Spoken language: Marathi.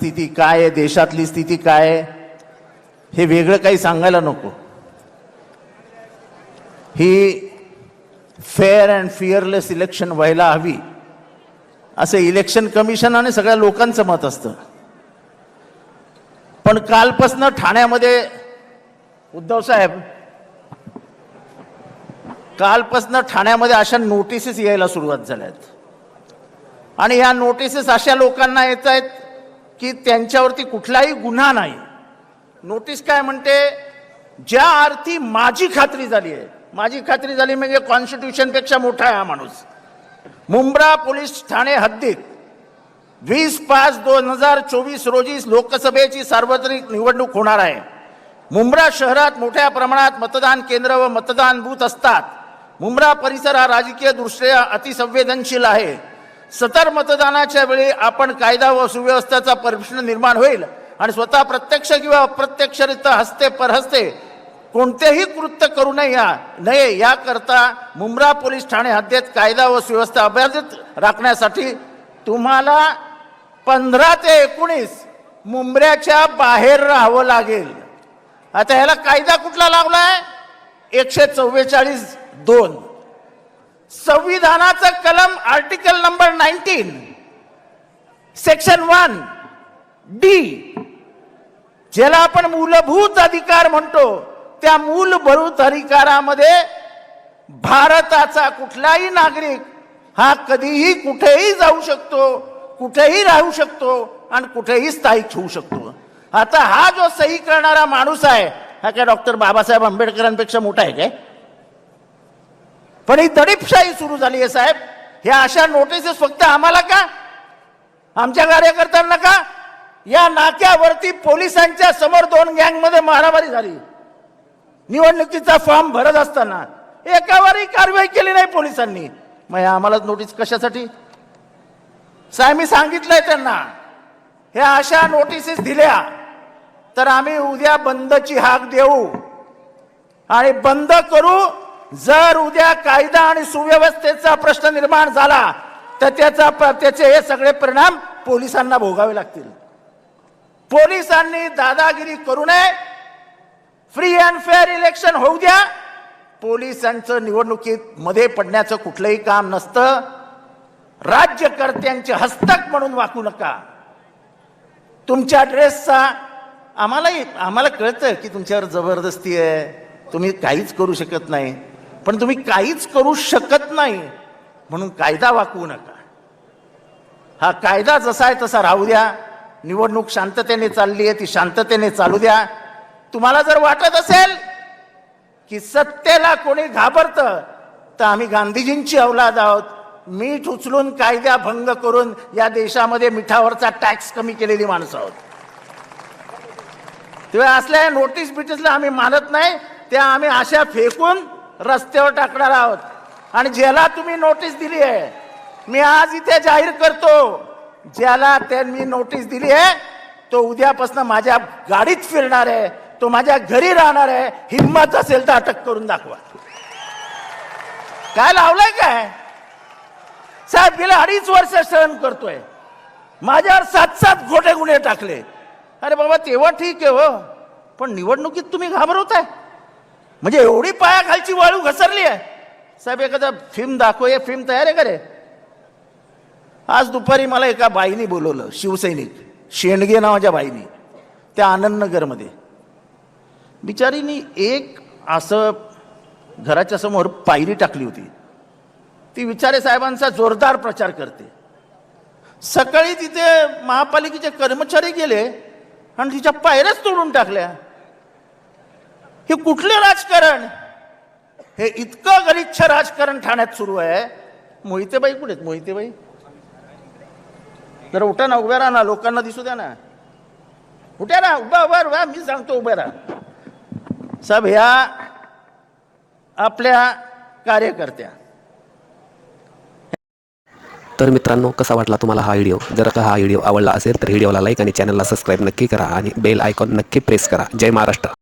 स्थिती काय आहे? देशातली स्थिती काय आहे? हे वेगळं काही सांगायला नको. ही फेअर अँड फिअरलेस इलेक्शन व्हायला हवी. असं इलेक्शन कमिशन आणि सगळ्या लोकांचं मत असतं. पण कालपासनं ठाण्यामध्ये उद्धव साहेब कालपासनं ठाण्यामध्ये अशा नोटिसेस यायला सुरुवात झाल्यात. आणि ह्या नोटिसेस अशा लोकांना येत आहेत की त्यांच्यावरती कुठलाही गुन्हा नाही. नोटीस काय म्हणते? ज्या अर्थी माझी खात्री झाली आहे. माझी खात्री झाली म्हणजे कॉन्स्टिट्यूशनपेक्षा मोठा आहे हा माणूस. मुंब्रा पोलीस ठाणे हद्दीत वीस पाच दोन हजार चोवीस रोजी लोकसभेची सार्वत्रिक निवडणूक होणार आहे. मुंब्रा शहरात मोठ्या प्रमाणात मतदान केंद्र व मतदान बूथ असतात. मुंब्रा परिसर हा राजकीय दृष्ट्या अतिसंवेदनशील आहे. सतर मतदानाच्या वेळी आपण कायदा व सुव्यवस्थेचा प्रश्न निर्माण होईल आणि स्वतः प्रत्यक्ष किंवा अप्रत्यक्षरित्या हस्ते परहस्ते कोणतेही कृत्य करू नये या नये याकरता मुंब्रा पोलीस ठाणे हद्दीत कायदा व सुव्यवस्था अबाधित राखण्यासाठी तुम्हाला पंधरा ते एकोणीस मुंबऱ्याच्या बाहेर राहावं लागेल. आता ह्याला कायदा कुठला लावलाय? एकशे चव्वेचाळीस दोन. संविधानाचं कलम article number nineteen section one D ज्याला आपण मूलभूत अधिकार म्हणतो त्या मूलभूत अधिकारामध्ये भारताचा कुठलाही नागरिक हा कधीही कुठेही जाऊ शकतो कुठेही राहू शकतो आणि कुठेही स्थायिक होऊ शकतो. आता हा जो सही करणारा माणूस आहे हा काय डॉक्टर बाबासाहेब आंबेडकरांपेक्षा मोठा आहे काय? पण ही दडीपशाही सुरू झाली आहे साहेब. ह्या अशा नोटिसेस फक्त आम्हाला का? आमच्या कार्यकर्त्यांना का? या नाक्यावरती पोलिसांच्या समोर दोन गँगमध्ये मारामारी झाली. निवडणुकीचा फॉर्म भरत असताना एकावरही कारवाई केली नाही पोलिसांनी. मग आम्हालाच आम्हाला नोटीस कशासाठी? साहेब मी सांगितलंय त्यांना. ह्या अशा नोटिसेस दिल्या तर आम्ही उद्या बंदची हाक देऊ. आणि बंद करू जर उद्या कायदा आणि सुव्यवस्थेचा प्रश्न निर्माण झाला तर त्याचा त्याचे हे सगळे परिणाम पोलिसांना भोगावे लागतील. पोलिसांनी दादागिरी करू नये. फ्री अँड फेअर इलेक्शन होऊ द्या. पोलिसांचं निवडणुकीत मध्ये पडण्याचं कुठलंही काम नसतं. राज्यकर्त्यांचे हस्तक म्हणून वाकू नका. तुमच्या ड्रेसचा आम्हालाही आम्हाला कळतं की तुमच्यावर जबरदस्ती आहे. तुम्ही काहीच करू शकत नाही. पण तुम्ही काहीच करू शकत नाही. म्हणून कायदा वाकवू नका. हा कायदा जसा आहे तसा राहू द्या. निवडणूक शांततेने चालली आहे ती शांततेने चालू द्या. तुम्हाला जर वाटत असेल की सत्तेला कोणी घाबरतं तर आम्ही गांधीजींची अवलाद आहोत. मीठ उचलून कायदा भंग करून या देशामध्ये मिठावरचा टॅक्स कमी केलेली माणसं आहोत. तेव्हा असल्या नोटीस बिटीसला आम्ही मानत नाही त्या आम्ही अशा फेकून रस्त्यावर टाकणार आहोत. आणि ज्याला तुम्ही नोटीस दिली आहे मी आज इथे जाहीर करतो ज्याला त्यांनी नोटीस दिली आहे तो उद्यापासून माझ्या गाडीत फिरणार आहे तो माझ्या घरी राहणार आहे हिंमत असेल तर अटक करून दाखवा. काय लावलंय काय? साहेब गेल्या अडीच वर्ष सहन करतोय. माझ्यावर सात सात खोटे गुन्हे टाकले. अरे बाबा तेव्हा ठीक आहे हो पण निवडणुकीत तुम्ही घाबरवताय. म्हणजे एवढी पायाखालची वाळू घसरली आहे. साहेब एखादा फिल्म दाखव हे फिल्म तयार आहे का रे? आज दुपारी मला एका बाईनी बोलवलं शिवसैनिक शेंडगे नावाच्या बाईनी त्या आनंदनगरमध्ये. बिचारीनी एक असं घराच्या समोर पायरी टाकली होती. ती विचारे साहेबांचा जोरदार प्रचार करते. सकाळी तिथे महापालिकेचे कर्मचारी गेले आणि तिच्या पायऱ्याच तोडून टाकल्या. हे कुठले राजकारण? हे इतकं गलिच्छ राजकारण ठाण्यात सुरू आहे. मोहितेबाई कुठे आहेत? मोहितेबाई? जरा उठा ना उभ्या राहा ना लोकांना दिसू द्या ना. उठ्या ना उभा उभा उभा मी सांगतो उभ्या राहा. साहेब ह्या आपल्या कार्यकर्त्या. तर मित्रांनो कसा वाटला तुम्हाला हा व्हिडिओ? जर का हा व्हिडिओ आवडला असेल तर व्हिडिओला लाईक आणि चॅनलला सबस्क्राईब नक्की करा आणि बेल आयकॉन नक्की प्रेस करा. जय महाराष्ट्र.